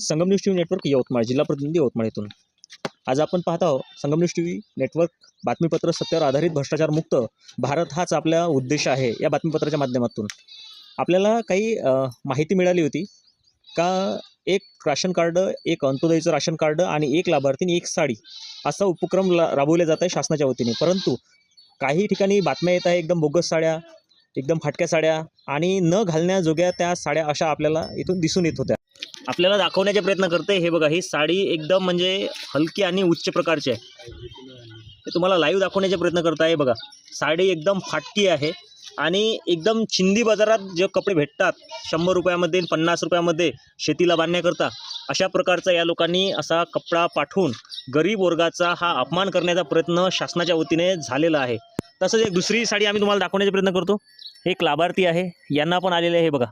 Sangam news TV network Yavatmal जिल्हा प्रतिनिधी यवतमाळ येथून. आज आपण पाहत आहोत Sangam news T V network बातमीपत्र सत्यावर आधारित भ्रष्टाचार मुक्त भारत हाच आपला उद्देश आहे या बातमीपत्राच्या माध्यमातून. आपल्याला काही माहिती मिळाली होती का एक राशन कार्ड एक अंत्योदयचं राशन कार्ड आणि एक लाभार्थी एक साडी असा उपक्रम ला राबवला जात आहे शासनाच्या वतीने. परंतु काही ठिकाणी बातम्या येत आहे एकदम बोगस साड्या एकदम फाटक्या साड्या आणि न घालण्याजोग्या त्या साड्या अशा आपल्याला इथून दिसून येत होत्या. आपल्याला दाखवण्याचे प्रयत्न करते. हे बघा ही साडी एकदम म्हणजे हलकी आणि उच्च प्रकारची आहे. तुम्हाला लाईव्ह दाखवण्याचे प्रयत्न करत आहे बघा. साडी एकदम फाटकी आहे आणि एकदम चिंदी बाजारात जे कपडे भेटतात शंभर रुपयामध्ये पन्नास रुपयामध्ये शेतीला बांधण्याकरता अशा प्रकारचा या लोकांनी असा कपडा पाठवून गरीब वर्गाचा हा अपमान करण्याचा प्रयत्न शासनाच्या वतीने झालेला आहे. तसंच एक दुसरी साडी आम्ही तुम्हाला दाखवण्याचा प्रयत्न करतो. हे एक लाभार्थी आहे. यांना पण आलेले आहे हे बघा.